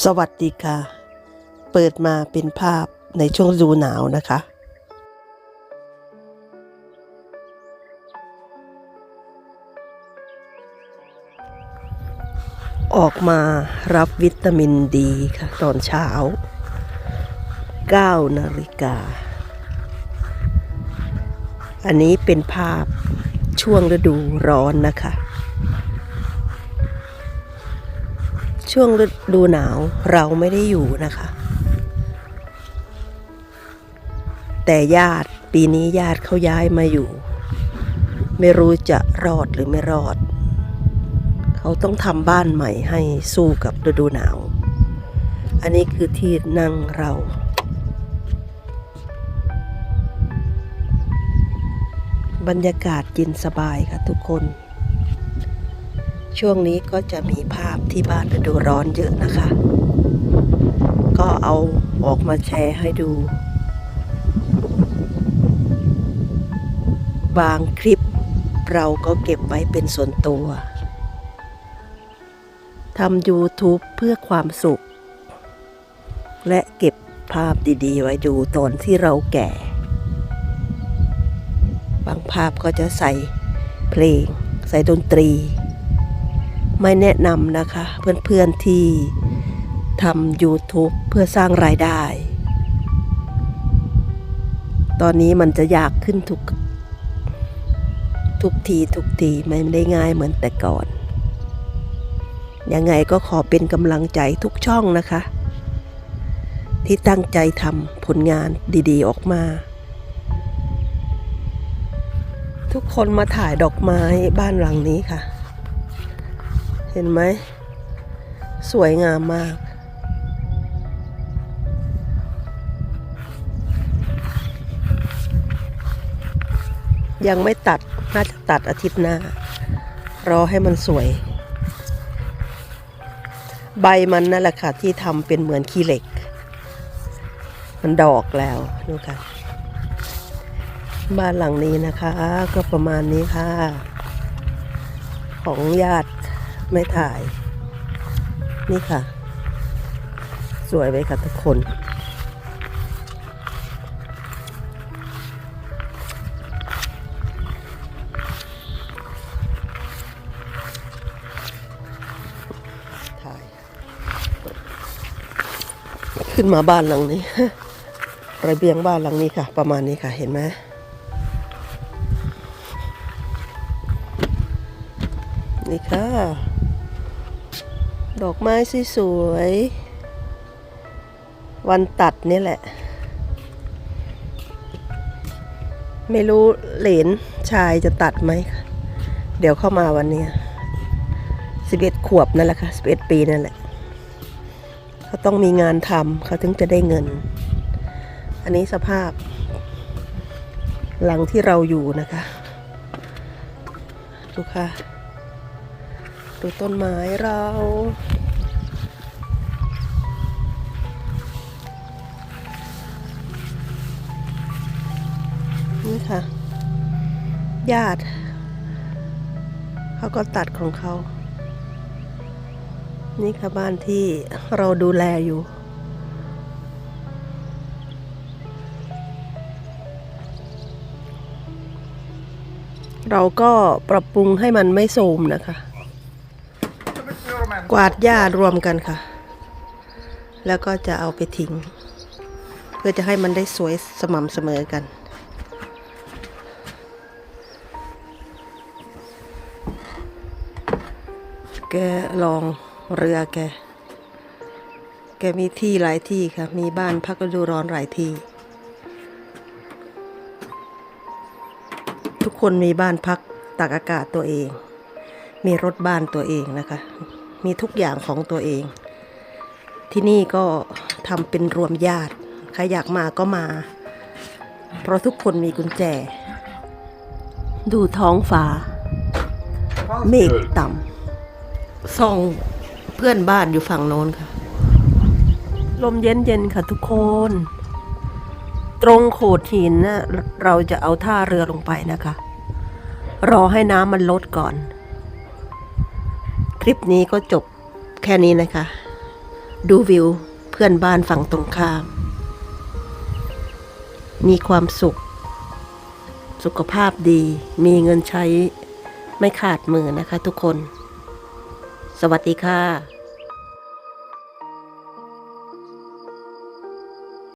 สวัสดีค่ะ เปิดมาเป็นภาพในช่วงฤดูหนาวนะคะ ออกมารับวิตามินดีค่ะ ตอนเช้า 9 นาฬิกา อันนี้เป็นภาพช่วงฤดูร้อนนะคะ ช่วงฤดูหนาวเราไม่ได้อยู่นะคะ แต่ญาติปีนี้ญาติเขาย้ายมาอยู่ ไม่รู้จะรอดหรือไม่รอด เขาต้องทำบ้านใหม่ให้สู้กับฤดูหนาว อันนี้คือที่นั่งเราบรรยากาศเย็นสบายค่ะทุกคน ช่วงนี้ก็จะมีภาพที่บ้านฤดูร้อนเยอะนะคะ ก็เอาออกมาแชร์ให้ดู บางคลิปเราก็เก็บไว้เป็นส่วนตัวทำ YouTube เพื่อความสุข และเก็บภาพดีๆ ไว้ดูตอนที่เราแก่ บางภาพก็จะใส่เพลง ใส่ดนตรี ไม่แนะนำนะคะ เพื่อนๆที่ทำ YouTube เพื่อสร้างรายได้ ตอนนี้มันจะยากขึ้นทุกทุกทีทุกทีไม่ได้ง่ายเหมือนแต่ก่อน ยังไงก็ขอเป็นกำลังใจทุกช่องนะคะ ที่ตั้งใจทำผลงานดีๆออกมา ทุกคนมาถ่ายดอกไม้บ้านหลังนี้ค่ะ เห็นไหม สวยงามมาก ยังไม่ตัด น่าจะตัดอาทิตย์หน้า รอให้มันสวย ใบมันนั่นแหละค่ะ ที่ทำเป็นเหมือนขี้เหล็ก มันดอกแล้วดูค่ะบ้านหลังนี้นะคะ ก็ประมาณนี้ค่ะ ของญาติ ไม่ถ่าย นี่ค่ะ สวยไหมคะทุกคน ถ่าย ขึ้นมาบ้านหลังนี้ ระเบียงบ้านหลังนี้ค่ะ ประมาณนี้ค่ะ เห็นไหม นี่ค่ะ ดอกไม้สวยๆ วันตัดนี่แหละ ไม่รู้เหลนชายจะตัดไหม เดี๋ยวเข้ามาวันนี้สิบเอ็ดขวบนั่นแหละค่ะสิบเอ็ดปีนั่นแหละ เขาต้องมีงานทำเขาถึงจะได้เงิน อันนี้สภาพ หลังที่เราอยู่นะคะ ดูค่ะ ดูต้นไม้เรา นี่ค่ะ ญาติ เขาก็ตัดของเขา นี่ค่ะบ้านที่เราดูแลอยู่เราก็ปรับปรุงให้มันไม่โทรมนะคะ กวาดหญ้ารวมกันค่ะ แล้วก็จะเอาไปทิ้ง เพื่อจะให้มันได้สวยสม่ำเสมอกัน แกลองเรือแก แกมีที่หลายที่ค่ะ มีบ้านพักฤดูร้อนหลายที่ ทุกคนมีบ้านพักตากอากาศตัวเอง มีรถบ้านตัวเองนะคะ มีทุกอย่างของตัวเอง ที่นี่ก็ทำเป็นรวมญาติใครอยากมาก็มา เพราะทุกคนมีกุญแจ ดูท้องฟ้า เมฆต่ำส่องเพื่อนบ้านอยู่ฝั่งโน้นค่ะ ลมเย็นเย็นๆค่ะทุกคน ตรงโขดหินนะเราจะเอาท่าเรือลงไปนะคะ รอให้น้ำมันลดก่อน คลิปนี้ก็จบแค่นี้นะคะ ดูวิวเพื่อนบ้านฝั่งตรงข้าม มีความสุข สุขภาพดี มีเงินใช้ไม่ขาดมือนะคะทุกคน สวัสดีค่ะ